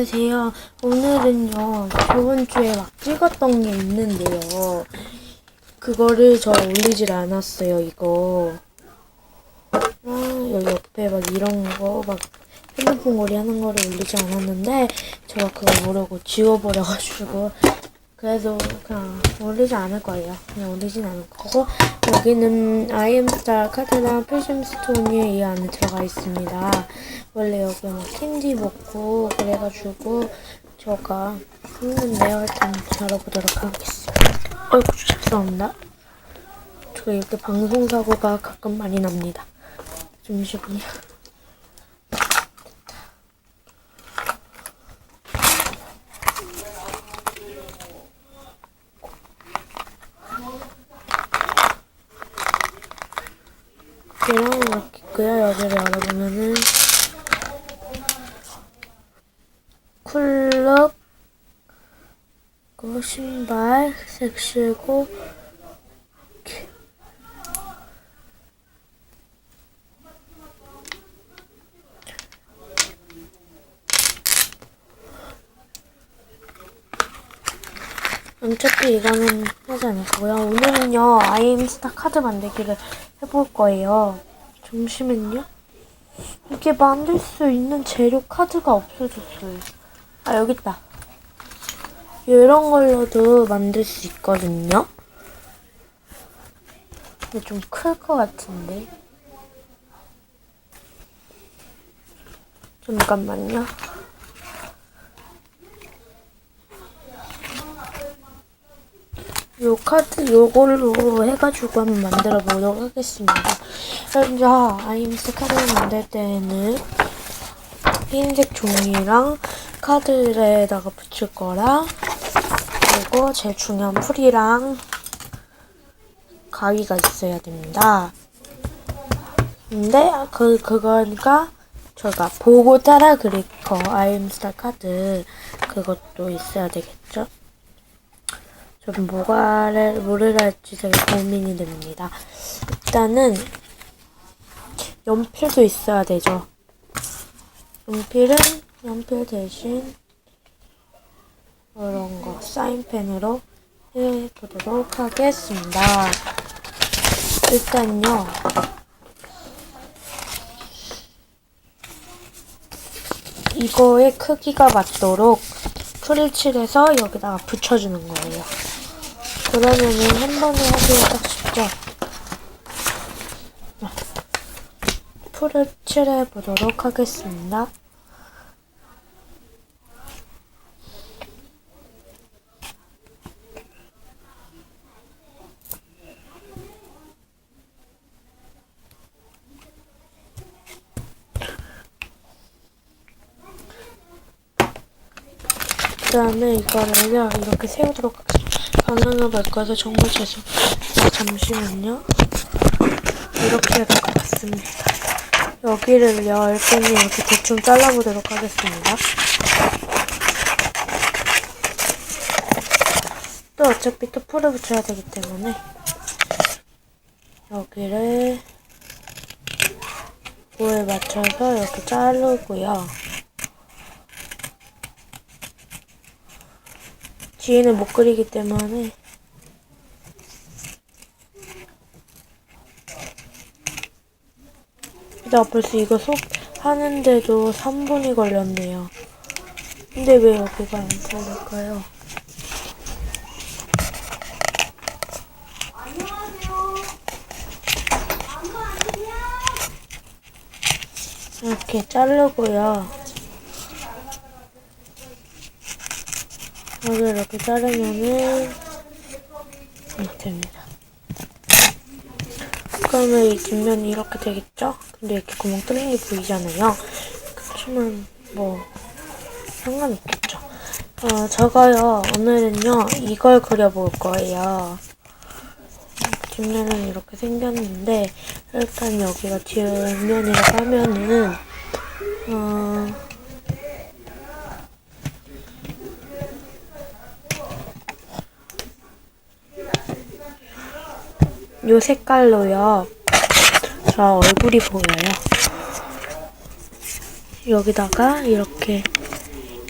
안녕하세요. 오늘은요, 저번 주에 막 찍었던 게 있는데요. 그거를 저 올리질 않았어요, 이거. 아, 여기 옆에 막 이런 거, 막 핸드폰 거리 하는 거를 올리지 않았는데, 제가 그거 모르고 지워버려가지고, 그래도 그냥 올리지 않을 거예요. 그냥 올리진 않을 거고, 여기는 아이엠스타 카드랑 필심스톤이 이 안에 들어가 있습니다. 원래 여기 막 캔디 먹고 그래가지고 저가 했는데요. 일단 열어보도록 하겠습니다. 어이구 죄송합니다. 제가 이렇게 방송사고가 가끔 많이 납니다. 잠시만요. 이랑 이렇게 있고요. 여기를 열어보면은 쿨럽 그 신발 이렇게. 어차피 이거는 하지 않을 거고요. 오늘은요, 아이엠스타 카드 만들기를 해볼 거예요. 잠시만요. 이게 만들 수 있는 재료 카드가 없어졌어요. 아, 여기 있다. 이런 걸로도 만들 수 있거든요. 근데 좀 클 것 같은데. 잠깐만요. 요 카드 요걸로 해가지고 한번 만들어 보도록 하겠습니다. 현재 아이엠스 카드를 만들 때에는 흰색 종이랑 카드에다가 붙일 거랑 그리고 제일 중요한 풀이랑 가위가 있어야 됩니다. 근데 그 그거니까 저희가 보고 따라 그릴 거 아이엠스타 카드 그것도 있어야 되겠죠? 좀 뭐가를 뭐를 할지 되게 고민이 됩니다. 일단은 연필도 있어야 되죠. 연필은 연필 대신 이런 거 사인펜으로 해보도록 하겠습니다. 일단요. 이거의 크기가 맞도록 풀을 칠해서 여기다가 붙여주는 거예요. 그러면은 한 번에 하기가 딱 쉽죠? 풀을 칠해 보도록 하겠습니다. 그 다음에 이거를요, 이렇게 세우도록. 방향을 바꿔서 정말 죄송. 잠시만요. 이렇게 것 같습니다. 여기를요, 일단은 이렇게 대충 잘라보도록 하겠습니다. 또 어차피 또 풀을 붙여야 되기 때문에 여기를 모에 맞춰서 이렇게 자르고요. 뒤에는 못 그리기 때문에 나 벌써 이거 속 하는데도 3분이 걸렸네요. 근데 왜 여기가 안 걸릴까요? 이렇게 자르고요. 여기 이렇게 자르면은 이렇게 됩니다. 그러면 이 뒷면이 이렇게 되겠죠? 근데 이렇게 구멍 뚫린 게 보이잖아요. 그렇지만 뭐 상관없겠죠. 어, 저가요 오늘은요 이걸 그려볼 거예요. 뒷면은 이렇게 생겼는데 일단 여기가 뒷면이라고 하면은 어. 요 색깔로요. 저 얼굴이 보여요. 여기다가 이렇게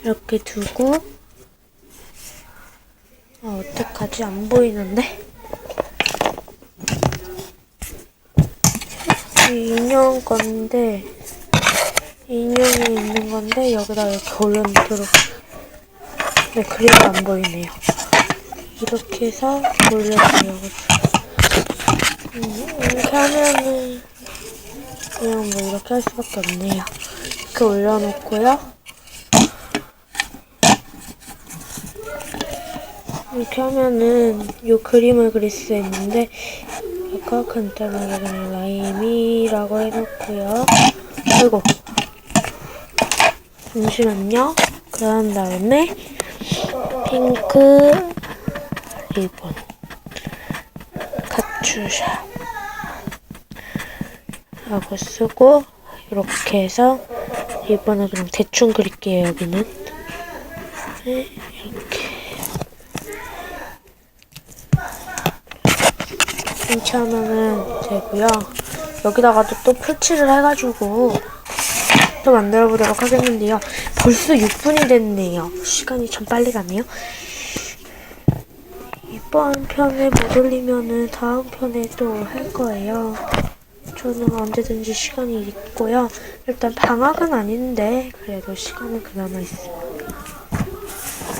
이렇게 두고. 아 어떡하지? 안 보이는데? 이 인형 건데 인형이 있는 건데 여기다 이렇게 올려놓도록. 네 그래도 안 보이네요. 이렇게 해서 올려줘요 음, 이렇게 하면은 그냥 뭐 이렇게 할 수밖에 없네요 이렇게 올려놓고요 이렇게 하면은 요 그림을 그릴 수 있는데 아까 간단하게 그냥 라임이라고 해놓고요. 아이고 잠시만요. 그런 다음에 핑크 리본 카츄샤 라고 쓰고 이렇게 해서 리본을 그냥 대충 그릴게요 여기는 네, 이렇게 이렇게 하면은 되고요. 여기다가도 또 풀칠을 해가지고 또 만들어 보도록 하겠는데요. 벌써 6분이 됐네요. 시간이 참 빨리 가네요. 이번 편에 못 올리면은 다음 편에 또 할 거예요. 저는 언제든지 시간이 있고요. 일단 방학은 아닌데 그래도 시간은 그나마 있습니다.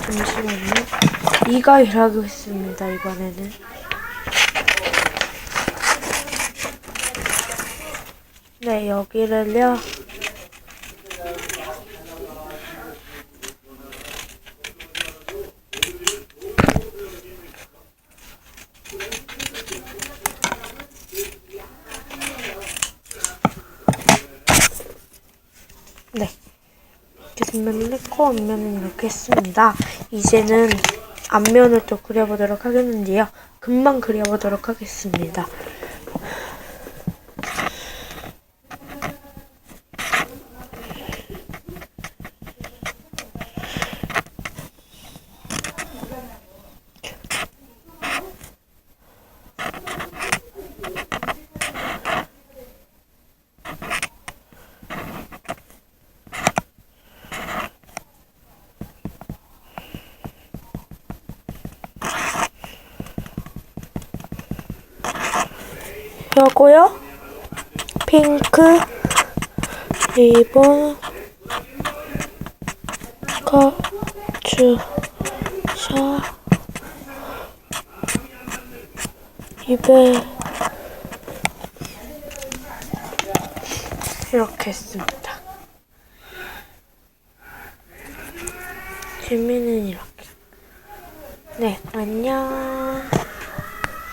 잠시만요. 이가 일하고 있습니다. 이번에는. 네, 여기를요. 네. 이렇게 했고, 앞면은 이렇게 했습니다. 이제는 앞면을 또 그려보도록 하겠는데요. 금방 그려보도록 하겠습니다. 요거요. 핑크 리본 카츄샤 입에 이렇게 했습니다. 재미는 이렇게. 네, 안녕.